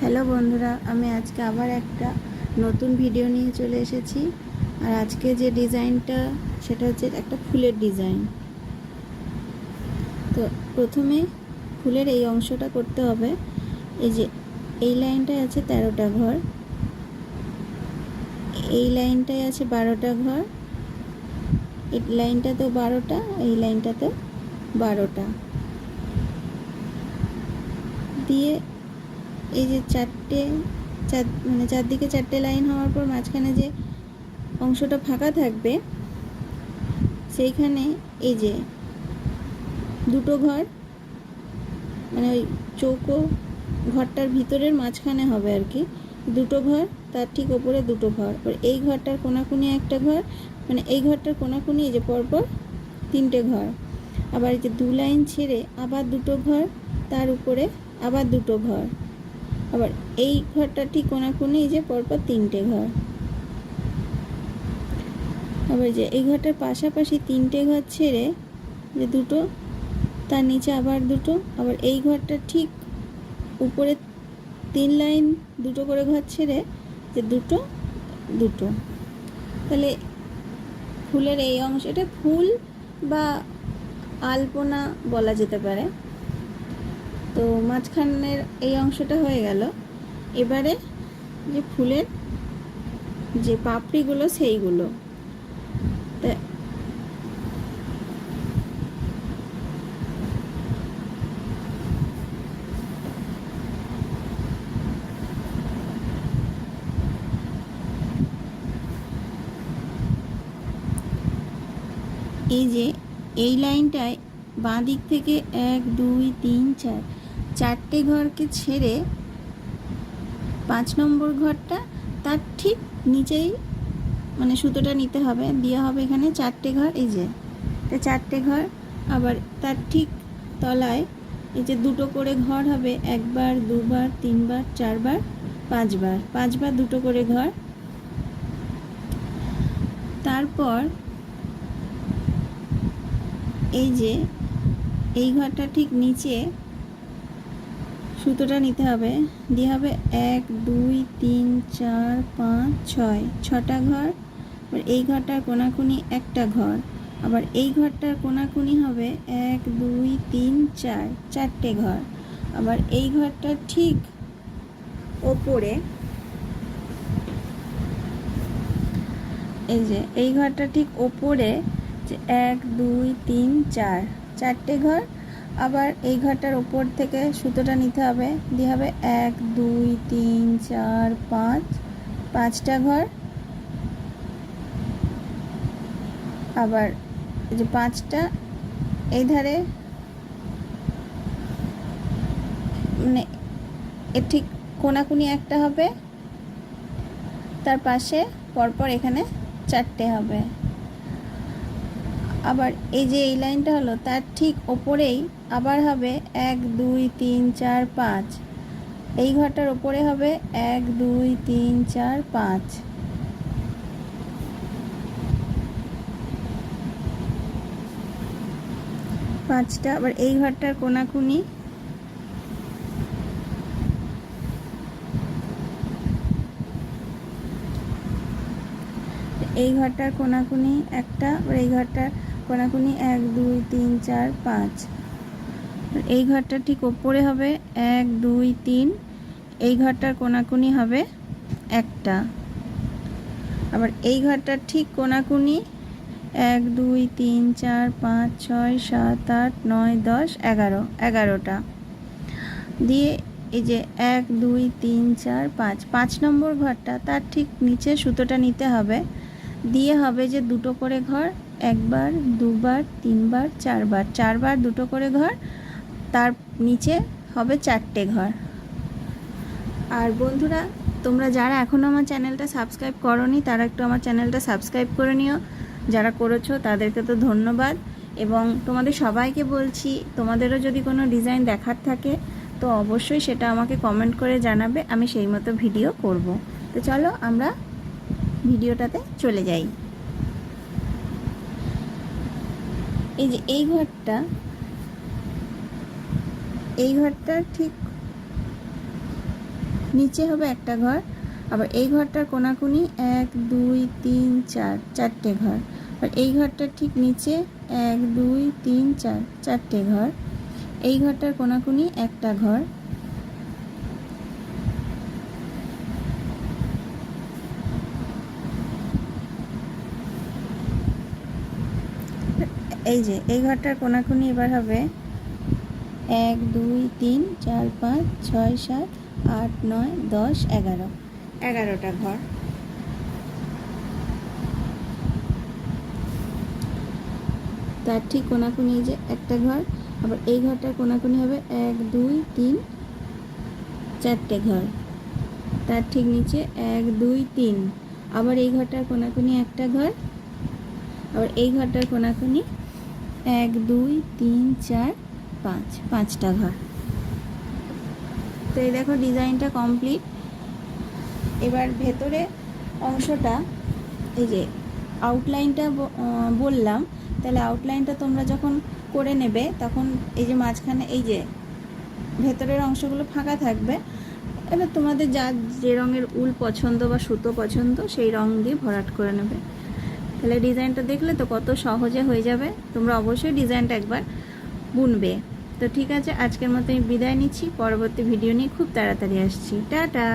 Hello বন্ধুরা, আমি আজকে আবার একটা নতুন ভিডিও নিয়ে চলে এসেছি। আর আজকে যে ডিজাইনটা, সেটা হচ্ছে একটা ফুলের ডিজাইন। তো প্রথমে ফুলের এই অংশটা করতে হবে। এই যে, এই লাইনটায় আছে তেরোটা ঘর। এই লাইনটায় আছে বারোটা ঘর। এই লাইনটাতেও বারোটা, এই লাইনটাতেও বারোটা। দিয়ে এই যে চারটে, চার মানে চারদিকে চারটে লাইন হওয়ার পর মাঝখানে যে অংশটা ফাঁকা থাকবে, সেইখানে এই যে দুটো ঘর মানে ওই চৌকো ঘরটার ভিতরের মাঝখানে হবে আর কি, দুটো ঘর, তার ঠিক ওপরে দুটো ঘর। আর এই ঘরটার কোনাকুনি একটা ঘর মানে এই ঘরটার কোনাকুনি এই যে পরপর তিনটে ঘর। আবার এই যে দু লাইন ছেড়ে আবার দুটো ঘর, তার উপরে আবার দুটো ঘর। আবার এই ঘরটা ঠিক কোনাকুনি এই যে পরপর তিনটে ঘর। আবার যে এই ঘরটার পাশাপাশি তিনটে ঘর ছেড়ে যে দুটো, তার নিচে আবার দুটো, আবার এই ঘরটা ঠিক উপরে তিন লাইন দুটো করে ঘর ছেড়ে যে দুটো দুটো। তাহলে ফুলের এই অংশ এটা ফুল বা আলপনা বলা যেতে পারে। তো মাঝখানের এই অংশটা হয়ে গেল। এবারে যে ফুলের যে পাপড়িগুলো, সেইগুলো। এই যে, এই লাইনটায় বাঁ দিক থেকে এক, দুই, তিন, চার চারটে ঘরকে ছেড়ে পাঁচ নম্বর ঘরটা তার ঠিক নিচেই মানে সুতোটা নিতে হবে। দেওয়া হবে এখানে চারটে ঘর, এই যে। এটা চারটে ঘর, আবার তার ঠিক তলায় এই যে দুটো করে ঘর হবে, একবার, দুবার, তিনবার, চারবার, পাঁচবার। পাঁচবার দুটো করে ঘর। তারপর এই যে এই ঘরটা ঠিক নিচে সুতোটা নিতে হবে। দিয়ে হবে এক, দুই, তিন, চার, পাঁচ, ছয়। ছটা ঘর আবার এই ঘরটার কোনাকুনি একটা ঘর। আবার এই ঘরটার কোনাকুনি হবে এক, দুই, তিন, চার, চারটে ঘর। আবার এই ঘরটার ঠিক ওপরে এই যে, এই ঘরটা ঠিক ওপরে যে এক, দুই, তিন, চার, চারটে ঘর। আবার এই ঘরটার ওপর থেকে সুতোটা নিতে হবে। দিয়ে হবে এক, দুই, তিন, চার, পাঁচ, পাঁচটা ঘর। আবার যে পাঁচটা, এই ধারে মানে এর ঠিক কোনাকুনি একটা হবে। তার পাশে পরপর এখানে চারটে হবে। আবার এই যে এই লাইনটা হলো, তার ঠিক ওপরেই আবার হবে এক, দুই, তিন, চার, পাঁচ। এই ঘরটার ওপরে হবে এক, দুই, তিন, চার, পাঁচ। পাঁচটা, আবার এই ঘরটার কোনাকুনি। এই ঘরটার কোনাকুনি একটা আর এই ঘরটার কোনাকুনি এক, দুই, তিন, চার, পাঁচ। এই ঘরটা ঠিক ওপরে হবে, এক, দুই, তিন। এই ঘরটার কোনাকুনি হবে একটা। আবার এই ঘরটার ঠিক কোনাকুনি এক, দুই, তিন, চার, পাঁচ, ছয়, সাত, আট, নয়, দশ, এগারো। এগারোটা। দিয়ে এই যে এক, দুই, তিন, চার, পাঁচ। পাঁচ নম্বর ঘরটা, তার ঠিক নিচে সুতোটা নিতে হবে। দিয়ে হবে যে দুটো করে ঘর, একবার, দুবার, তিনবার, চারবার। চারবার, দুটো করে ঘর, তার নিচে হবে চারটে ঘর। আর বন্ধুরা, তোমরা যারা এখনও আমার চ্যানেলটা সাবস্ক্রাইব করনি, তারা একটু আমার চ্যানেলটা সাবস্ক্রাইব করে নিও। যারা করেছ, তাদেরকে তো ধন্যবাদ। এবং তোমাদের সবাইকে বলছি, তোমাদেরও যদি কোনো ডিজাইন দেখার থাকে, তো অবশ্যই সেটা আমাকে কমেন্ট করে জানাবে, আমি সেই মতো ভিডিও করব। তো চলো, আমরা ভিডিওটাতে চলে যাই। এই যে এই ঘরটা এই ঘরটা ঠিক নিচে হবে একটা ঘর, আবার এই ঘরটার কোনাকুনি এক, দুই, তিন, চার, চারটে ঘর। আর এই ঘরটার ঠিক নিচে এক, দুই, তিন, চার, চারটে ঘর। এই ঘরটার কোনাকুনি একটা ঘর। এই যে এই ঘরটার কোনাকুনি এবার হবে এক দুই তিন চার পাঁচ ছয় সাত আট নয় দশ এগারো। এগারোটা ঘর। তার ঠিক কোনাকুনি এই যে একটা ঘর আবার এই ঘরটার কোনাকুনি হবে এক দুই তিন চারটে ঘর। তার ঠিক নিচে এক দুই তিন। আবার এই ঘরটার কোনাকুনি একটা ঘর আবার এই ঘরটার কোনাকুনি এক, দুই, তিন, চার, পাঁচ, পাঁচটা ঘর। তো এই দেখো ডিজাইনটা কমপ্লিট। এবার ভেতরে অংশটা, এই যে আউটলাইনটা বললাম, তাহলে আউটলাইনটা তোমরা যখন করে নেবে, তখন এই যে মাঝখানে এই যে ভেতরের অংশগুলো ফাঁকা থাকবে, এবার তোমাদের যা যে রঙের উল পছন্দ বা সুতো পছন্দ, সেই রং দিয়ে ভরাট করে নেবে। তাহলে ডিজাইনটা দেখলে তো কত সহজে হয়ে যাবে। তোমরা অবশ্যই ডিজাইনটা একবার বুনবে। তো ঠিক আছে, আজকের মতো আমি বিদায় নিচ্ছি। পরবর্তী ভিডিও নিয়ে খুব তাড়াতাড়ি আসছি। টাটা!